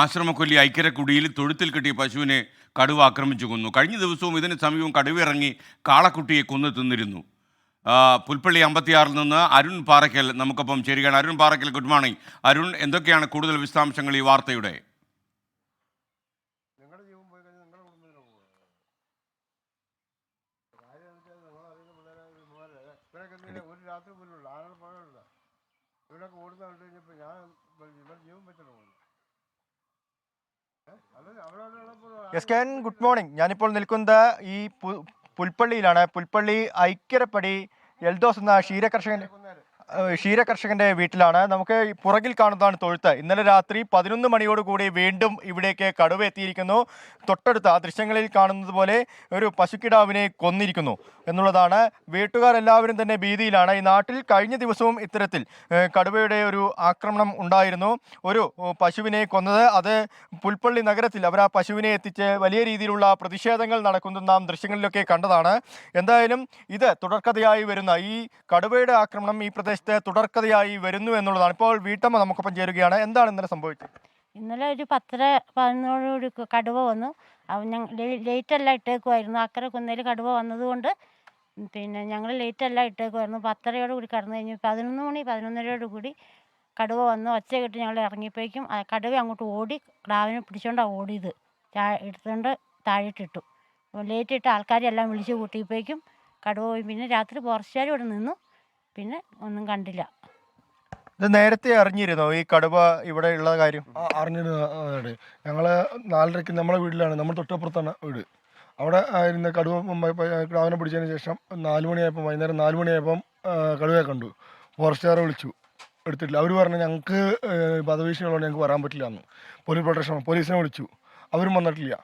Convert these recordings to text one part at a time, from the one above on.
ആശ്രമക്കൊല്ലി ഐക്കരക്കുടിയിൽ തൊഴുത്തിൽ കെട്ടിയ പശുവിനെ കടുവ ആക്രമിച്ചു കൊന്നു. കഴിഞ്ഞ ദിവസവും ഇതിന് സമീപം കടുവ ഇറങ്ങി കാളക്കുട്ടിയെ കൊന്നു തിന്നിരുന്നു. പുൽപ്പള്ളി അമ്പത്തിയാറിൽ നിന്ന് അരുൺ പാറയ്ക്കൽ നമുക്കൊപ്പം ചേരുകയാണ്. Arun Parakkal good morning. Arun എന്തൊക്കെയാണ് കൂടുതൽ വിശദാംശങ്ങൾ ഈ വാർത്തയുടെ? രാത്രി പോലും ഇവരൊക്കെ ഓടുന്ന കണ്ടു കഴിഞ്ഞപ്പോൾ ഞാൻ ഇവർ ജീവൻ വെച്ചിട്ട് പോകുന്നു എസ് കെ ഗുഡ് മോർണിംഗ് ഞാനിപ്പോൾ നിൽക്കുന്നത് ഈ പുൽപ്പള്ളിയിലാണ്. പുൽപ്പള്ളി ഐക്യരപ്പടി എൽദോസ് എന്ന ക്ഷീരകർഷകൻ ഏഹ് ക്ഷീരകർഷകന്റെ വീട്ടിലാണ്. നമുക്ക് പുറകിൽ കാണുന്നതാണ് തൊഴുത്ത്. ഇന്നലെ രാത്രി പതിനൊന്ന് മണിയോടുകൂടി വീണ്ടും ഇവിടേക്ക് കടുവ എത്തിയിരിക്കുന്നു. തൊട്ടടുത്ത് ആ ദൃശ്യങ്ങളിൽ കാണുന്നത് പോലെ ഒരു പശുക്കിടാവിനെ കൊന്നിരിക്കുന്നു എന്നുള്ളതാണ്. വീട്ടുകാരെല്ലാവരും തന്നെ ഭീതിയിലാണ്. ഈ നാട്ടിൽ കഴിഞ്ഞ ദിവസവും ഇത്തരത്തിൽ കടുവയുടെ ഒരു ആക്രമണം ഉണ്ടായിരുന്നു. ഒരു പശുവിനെ കൊന്നത്. അത് പുൽപ്പള്ളി നഗരത്തിൽ അവർ ആ പശുവിനെ എത്തിച്ച് വലിയ രീതിയിലുള്ള പ്രതിഷേധങ്ങൾ നടക്കുന്നത് നാം ദൃശ്യങ്ങളിലൊക്കെ കണ്ടതാണ്. എന്തായാലും ഇത് തുടർക്കഥയായി വരുന്ന ഈ കടുവയുടെ ആക്രമണം ഈ പ്രദേശത്ത് തുടർക്കഥയായി വരുന്നു എന്നുള്ളതാണ്. ഇപ്പോൾ വീട്ടമ്മ നമുക്കൊപ്പം ചേരുകയാണ്. എന്താണ് ഇന്നലെ സംഭവിച്ചത്? ഇന്നലെ ഒരു പത്തര പതിനോടുകൂടി കടുവ വന്നു. ഞങ്ങൾ ലേറ്റ് എല്ലാം ഇട്ടേക്കുമായിരുന്നു അക്കരെ കുന്നേൽ കടുവ വന്നതുകൊണ്ട് പിന്നെ ഞങ്ങൾ ലേറ്റ് എല്ലാം ഇട്ടേക്കുമായിരുന്നു പത്തരയോട് കൂടി കടന്നു കഴിഞ്ഞു പതിനൊന്ന് മണി പതിനൊന്നരയോട് കൂടി കടുവ വന്നു. ഒച്ച കെട്ട് ഞങ്ങൾ ഇറങ്ങിയപ്പോഴേക്കും കടുവ അങ്ങോട്ട് ഓടി ക്ലാവിനെ പിടിച്ചോണ്ടാണ് ഓടിയത്. ചാ എടുത്തുകൊണ്ട് താഴെട്ടിട്ടു. ലേറ്റ് ഇട്ട് ആൾക്കാരെല്ലാം വിളിച്ച് കൂട്ടിയപ്പോഴേക്കും കടുവ പോയി. പിന്നെ രാത്രി ഫോറസ്റ്റുകാർ ഇവിടെ നിന്നു. പിന്നെ ഒന്നും കണ്ടില്ല. ഇത് നേരത്തെ അറിഞ്ഞിരുന്നോ ഈ കടുവ ഇവിടെ ഉള്ള കാര്യം? ആ, അറിഞ്ഞിരുന്നു. ഞങ്ങൾ നാലരക്ക് നാലരയ്ക്ക് നമ്മളെ വീട്ടിലാണ്. നമ്മൾ തൊട്ടപ്പുറത്താണ് വീട്. അവിടെ ആയിരുന്ന കടുവ കടാവിനെ പിടിച്ചതിന് ശേഷം നാല് മണിയായപ്പം വൈകുന്നേരം നാല് മണിയായപ്പം ആ, കടുവയെ കണ്ടു. ഫോറസ്റ്റുകാരെ വിളിച്ചു. എടുത്തിട്ടില്ല. അവർ പറഞ്ഞു ഞങ്ങൾക്ക് വധഭീഷണികളോട് ഞങ്ങൾക്ക് വരാൻ പറ്റില്ല എന്ന് പോലീസ് പ്രൊട്ടക്ഷൻ പോലീസിനെ വിളിച്ചു. അവരും വന്നിട്ടില്ല.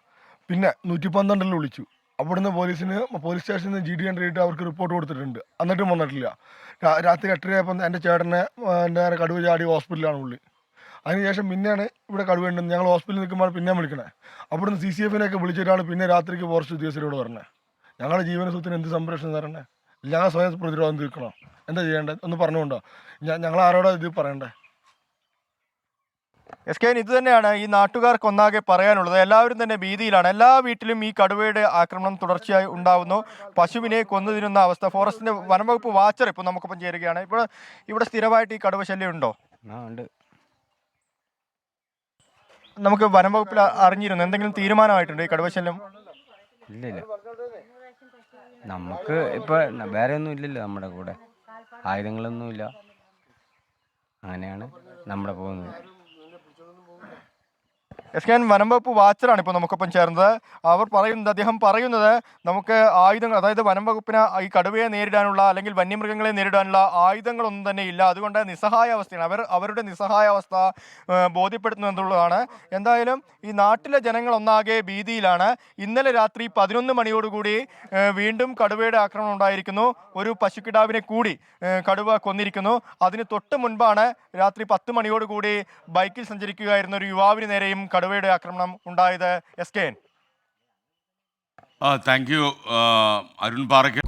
പിന്നെ നൂറ്റി പന്ത്രണ്ടിൽ വിളിച്ചു. അവിടുന്ന് പോലീസിന് പോലീസ് സ്റ്റേഷനിൽ നിന്ന് ജി ഡി എൻട്രിയിട്ട് അവർക്ക് റിപ്പോർട്ട് കൊടുത്തിട്ടുണ്ട്. എന്നിട്ടും വന്നിട്ടില്ല. രാത്രി എട്ടരയായപ്പോൾ എന്റെ ചേട്ടനെ എന്റെ കടുവ ചാടി ഹോസ്പിറ്റലിലാണ് പുള്ളി അതിനുശേഷം പിന്നെയാണ് ഇവിടെ കടുവേണ്ടത് ഞങ്ങൾ ഹോസ്പിറ്റലിൽ നിൽക്കുമ്പോൾ പിന്നെ വിളിക്കണേ. അവിടുന്ന് സി സി എഫിനെയൊക്കെ വിളിച്ചിട്ടാണ് പിന്നെ രാത്രിക്ക് ഫോറസ്റ്റ് ഉദ്യോഗസ്ഥരോട് പറഞ്ഞത് ഞങ്ങളുടെ ജീവന സ്വത്തിന് എന്ത് സംരക്ഷണം തരണേ? ഞങ്ങൾ സ്വയം പ്രതിരോധം തീർക്കണോ? എന്താ ചെയ്യേണ്ടത്? ഒന്ന് പറഞ്ഞുകൊണ്ടോ? ഞങ്ങൾ ആരോടാ ഇത് പറയണ്ടേ? എസ് കെ ഇത് തന്നെയാണ് ഈ നാട്ടുകാർക്ക് ഒന്നാകെ പറയാനുള്ളത്. എല്ലാവരും തന്നെ ഭീതിയിലാണ്. എല്ലാ വീട്ടിലും ഈ കടുവയുടെ ആക്രമണം തുടർച്ചയായി ഉണ്ടാവുന്നു. പശുവിനെ കൊന്നു തിന്നുന്ന അവസ്ഥ. ഫോറസ്റ്റിന്റെ വനംവകുപ്പ് വാച്ചർ ഇപ്പോൾ നമുക്കൊപ്പം ചേരുകയാണ്. ഇപ്പോൾ ഇവിടെ സ്ഥിരമായിട്ട് ഈ കടുവ ശല്യം ഉണ്ടോ? ഉണ്ട്. നമുക്ക് വനംവകുപ്പിൽ അറിഞ്ഞിരുന്നു. എന്തെങ്കിലും തീരുമാനമായിട്ടുണ്ടോ ഈ കടുവ ശല്യം? ഇല്ല ഇല്ല. നമുക്ക് ഇപ്പൊ വേറെ ഒന്നും ഇല്ലല്ലോ നമ്മുടെ കൂടെ. ആയുധങ്ങളൊന്നുമില്ല. അങ്ങനെയാണ് നമ്മുടെ പോകുന്നത്. എസ് കെ എൻ വനംവകുപ്പ് വാച്ചറാണ് ഇപ്പോൾ നമുക്കൊപ്പം ചേർന്നത്. അവർ പറയുന്നത് അദ്ദേഹം പറയുന്നത് നമുക്ക് ആയുധങ്ങൾ അതായത് വനംവകുപ്പിന് ഈ കടുവയെ നേരിടാനുള്ള അല്ലെങ്കിൽ വന്യമൃഗങ്ങളെ നേരിടാനുള്ള ആയുധങ്ങളൊന്നും തന്നെ ഇല്ല. അതുകൊണ്ട് നിസ്സഹായ അവസ്ഥയാണ്. അവർ അവരുടെ നിസ്സഹായ അവസ്ഥ ബോധ്യപ്പെടുത്തുന്നു എന്നുള്ളതാണ്. എന്തായാലും ഈ നാട്ടിലെ ജനങ്ങളൊന്നാകെ ഭീതിയിലാണ്. ഇന്നലെ രാത്രി പതിനൊന്ന് മണിയോടുകൂടി വീണ്ടും കടുവയുടെ ആക്രമണം ഉണ്ടായിരിക്കുന്നു. ഒരു പശുക്കിടാവിനെ കൂടി കടുവ കൊന്നിരിക്കുന്നു. അതിന് തൊട്ട് മുൻപാണ് രാത്രി പത്ത് മണിയോടുകൂടി ബൈക്കിൽ സഞ്ചരിക്കുകയായിരുന്ന ഒരു യുവാവിന് നേരെയും കടുവയുടെ ആക്രമണം ഉണ്ടായത് S K N. Thank you Arun Parakkal